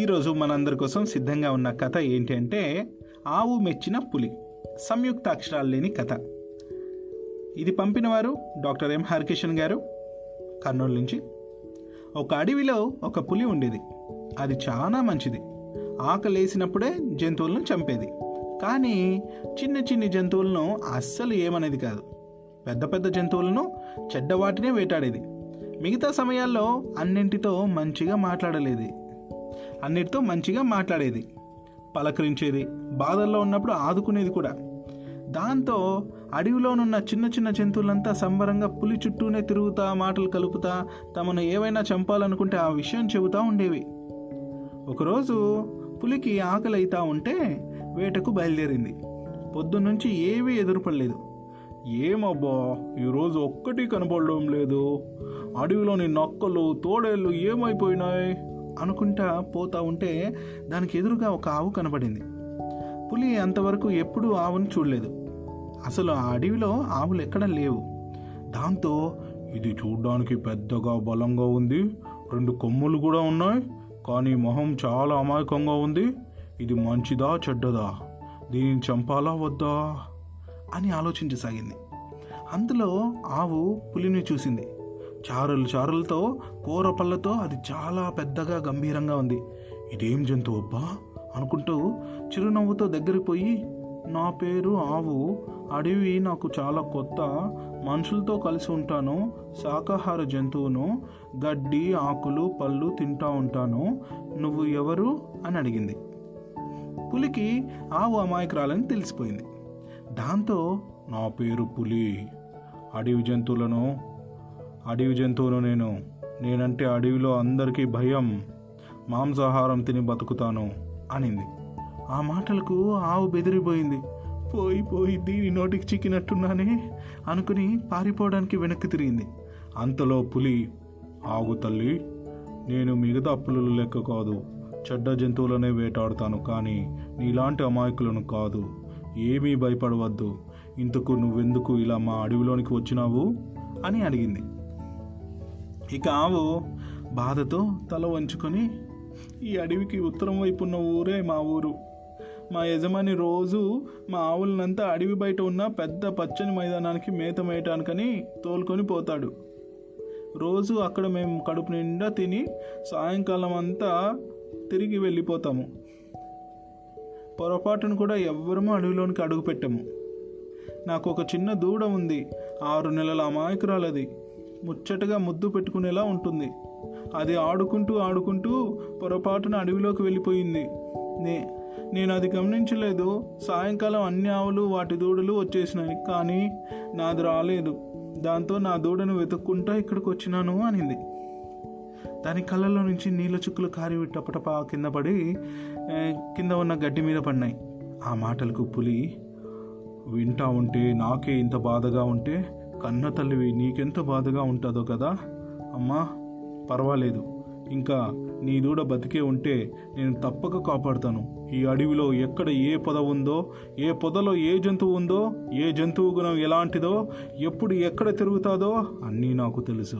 ఈరోజు మనందరి కోసం సిద్ధంగా ఉన్న కథ ఏంటి అంటే ఆవు మెచ్చిన పులి. సంయుక్త అక్షరాలు లేని కథ. ఇది పంపినవారు డాక్టర్ ఎం హరికిషన్ గారు. కర్నూలు నుంచి. ఒక అడవిలో ఒక పులి ఉండేది. అది చాలా మంచిది. ఆకలేసినప్పుడే జంతువులను చంపేది. కానీ చిన్న చిన్ని జంతువులను అస్సలు ఏమనేది కాదు. పెద్ద పెద్ద జంతువులను చెడ్డవాటినే వేటాడేది. మిగతా సమయాల్లో అన్నింటితో మంచిగా మాట్లాడలేదు. అన్నిటితో మంచిగా మాట్లాడేది. పలకరించేది. బాధల్లో ఉన్నప్పుడు ఆదుకునేది కూడా. దాంతో అడవిలోనున్న చిన్న చిన్న జంతువులంతా సంబరంగా పులి చుట్టూనే తిరుగుతా మాటలు కలుపుతా తమను ఏవైనా చంపాలనుకుంటే ఆ విషయం చెబుతూ ఉండేవి. ఒకరోజు పులికి ఆకలి అవుతా ఉంటే వేటకు బయలుదేరింది. పొద్దున్నుంచి ఏవీ ఎదురుపడలేదు. ఏమబ్బా ఈరోజు ఒక్కటి కనపడడం లేదు. అడవిలోని నక్కలు తోడేళ్ళు ఏమైపోయినాయి? అనుకుంటా పోతా ఉంటే దానికి ఎదురుగా ఒక ఆవు కనపడింది పులి అంతవరకు ఎప్పుడూ ఆవును చూడలేదు. అసలు ఆ అడవిలో ఆవులు ఎక్కడ లేవు. దాంతో ఇది చూడ్డానికి పెద్దగా బలంగా ఉంది. రెండు కొమ్ములు కూడా ఉన్నాయి. కానీ మొహం చాలా అమాయకంగా ఉంది. ఇది మంచిదా చెడ్డదా? దీనిని చంపాలా వద్దా? అని ఆలోచించసాగింది. అందులో ఆవు పులిని చూసింది. చారులు చారులతో కూర పళ్ళతో అది చాలా పెద్దగా గంభీరంగా ఉంది. ఇదేం జంతువు అబ్బా? అనుకుంటూ చిరునవ్వుతో దగ్గరికి పోయి నా పేరు ఆవు అడవి నాకు చాలా కొత్త మనుషులతో కలిసి ఉంటాను శాకాహార జంతువును గడ్డి ఆకులు పళ్ళు తింటా ఉంటాను నువ్వు ఎవరు? అని అడిగింది. పులికి ఆవు అమాయకురాలని తెలిసిపోయింది. దాంతో నా పేరు పులి అడవి జంతువులను అడవి జంతువును నేను నేనంటే అడవిలో అందరికీ భయం. మాంసాహారం తిని బతుకుతాను అనింది. ఆ మాటలకు ఆవు బెదిరిపోయింది. పోయి పోయి దీని నోటికి చిక్కినట్టున్నానే అనుకుని పారిపోవడానికి వెనక్కి తిరిగింది. అంతలో పులి ఆగు తల్లి నేను మిగతా పులులు లెక్క కాదు. చెడ్డ జంతువులనే వేటాడుతాను కానీ నీలాంటి అమాయకులను కాదు. ఏమీ భయపడవద్దు. ఇంతకు నువ్వెందుకు ఇలా మా అడవిలోనికి వచ్చినావు? అని అడిగింది. ఇక ఆవు బాధతో తల వంచుకొని ఈ అడవికి ఉత్తరం వైపు ఉన్న ఊరే మా ఊరు. మా యజమాని రోజు మా ఆవులనంతా అడవి బయట ఉన్న పెద్ద పచ్చని మైదానానికి మేత మేయటానికని తోలుకొని పోతాడు. రోజు అక్కడ మేము కడుపు నిండా తిని సాయంకాలం అంతా తిరిగి వెళ్ళిపోతాము. పొరపాటును కూడా ఎవ్వరము అడవిలోనికి అడుగు పెట్టము నాకు ఒక చిన్న దూడ ఉంది. ఆరు నెలల అమాయకురాలది. ముచ్చటగా ముద్దు పెట్టుకునేలా ఉంటుంది. అది ఆడుకుంటూ ఆడుకుంటూ పొరపాటున అడవిలోకి వెళ్ళిపోయింది. నే నేను అది గమనించలేదు. సాయంకాలం అన్ని ఆవులు వాటి దూడలు వచ్చేసినాయి. కానీ నాది రాలేదు. దాంతో నా దూడను వెతుక్కుంటా ఇక్కడికి వచ్చినాను అనింది. దాని కళ్ళలో నుంచి నీళ్ళ చుక్కలు కారి టపటపా కింద పడి కింద ఉన్న గడ్డి మీద పడినాయి. ఆ మాటలకు పులి వింటా ఉంటే నాకే ఇంత బాధగా ఉంటే కన్న తల్లివి నీకెంత బాధగా ఉంటుందో కదా? అమ్మా పర్వాలేదు. ఇంకా నీ దూడ బతికే ఉంటే నేను తప్పక కాపాడుతాను. ఈ అడవిలో ఎక్కడ ఏ పొద ఉందో ఏ పొదలో ఏ జంతువు ఉందో ఏ జంతువు గుణం ఎలాంటిదో ఎప్పుడు ఎక్కడ తిరుగుతాదో అన్నీ నాకు తెలుసు.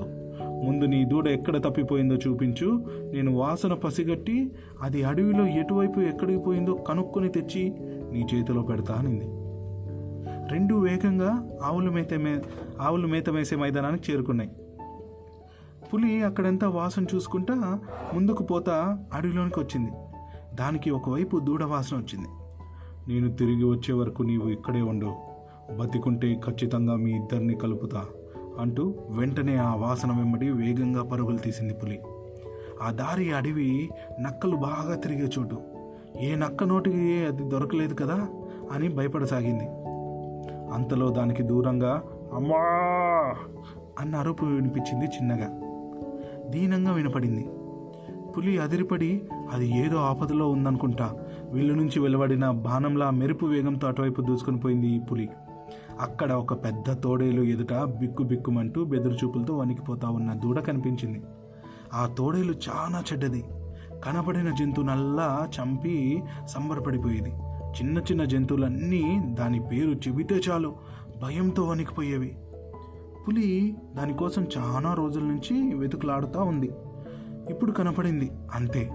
ముందు నీ దూడ ఎక్కడ తప్పిపోయిందో చూపించు. నేను వాసన పసిగట్టి అది అడవిలో ఎటువైపు ఎక్కడికి పోయిందో కనుక్కొని తెచ్చి నీ చేతిలో పెడతా అనింది. రెండు వేగంగా ఆవులు మేత మే ఆవులు మేత వేసే మైదానానికి చేరుకున్నాయి. పులి అక్కడంతా వాసన చూసుకుంటా ముందుకు పోతా అడవిలోనికి వచ్చింది. దానికి ఒకవైపు దూడ వాసన వచ్చింది. నేను తిరిగి వచ్చే వరకు నీవు ఇక్కడే ఉండవు. బతికుంటే ఖచ్చితంగా మీ ఇద్దరిని కలుపుతా అంటూ వెంటనే ఆ వాసన వెంబడి వేగంగా పరుగులు తీసింది పులి. ఆ దారి అడవి నక్కలు బాగా తిరిగే చోటు. ఏ నక్క నోటికి అది దొరకలేదు కదా అని భయపడసాగింది. అంతలో దానికి దూరంగా అమ్మా! అన్న అరుపు వినిపించింది చిన్నగా. దీనంగా వినపడింది. పులి అదిరిపడి అది ఏదో ఆపదలో ఉందనుకుంటా. విల్లు నుంచి వెలువడిన బాణంలా మెరుపు వేగంతో అటువైపు దూసుకొని పోయింది ఈ పులి. అక్కడ ఒక పెద్ద తోడేలు ఎదుట బిక్కు బిక్కుమంటూ బెదురు చూపులతో వణికిపోతా ఉన్న దూడ కనిపించింది. ఆ తోడేలు చాలా చెడ్డది. కనబడిన జంతువునల్లా చంపి సంబరపడిపోయేది. చిన్న చిన్న జంతువులన్నీ దాని పేరు చెబితే చాలు. భయంతో వణికిపోయేవి. పులి దానికోసం చాలా రోజుల నుంచి వెతుకులాడుతూ ఉంది. ఇప్పుడు కనపడింది. అంతే.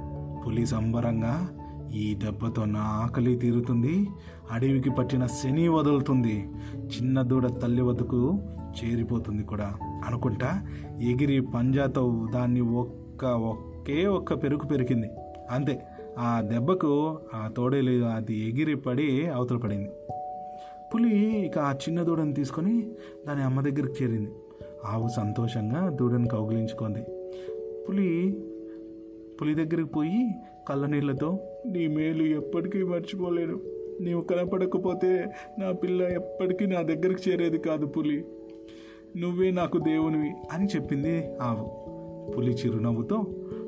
పులి సంబరంగా ఈ దెబ్బతో నా ఆకలి తీరుతుంది. అడవికి పట్టిన శని వదులుతుంది. చిన్న దూడ తల్లి వద్దకు చేరిపోతుంది కూడా. అనుకుంటా ఎగిరి పంజాతో దాన్ని ఒక్క ఒకే ఒక్క పెరుగు పెరికింది. అంతే. ఆ దెబ్బకు ఆ తోడేలు అది ఎగిరి పడి అవతల పడింది. పులి ఇక ఆ చిన్న దూడను తీసుకొని దాని అమ్మ దగ్గరికి చేరింది. ఆవు సంతోషంగా దూడను కౌగిలించుకుంది. పులి పులి దగ్గరికి పోయి కళ్ళ నీళ్ళతో నీ మేలు ఎప్పటికీ మర్చిపోలేను. నీవు కనపడకపోతే నా పిల్ల ఎప్పటికీ నా దగ్గరికి చేరేది కాదు పులి. నువ్వే నాకు దేవునివి అని చెప్పింది ఆవు. పులి చిరునవ్వుతో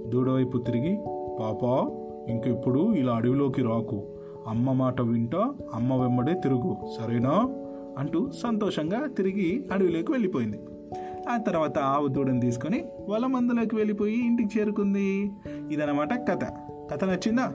దూడవైపు తిరిగి పాపా ఇంకెప్పుడు ఇలా అడవిలోకి రాకు. అమ్మ మాట వింటా అమ్మ వెంబడే తిరుగు. సరేనా? అంటూ సంతోషంగా తిరిగి అడవిలోకి వెళ్ళిపోయింది. ఆ తర్వాత ఆవు దూడని తీసుకొని వల మందులోకి వెళ్ళిపోయి ఇంటికి చేరుకుంది. ఇదనమాట కథ. కథ నచ్చిందా?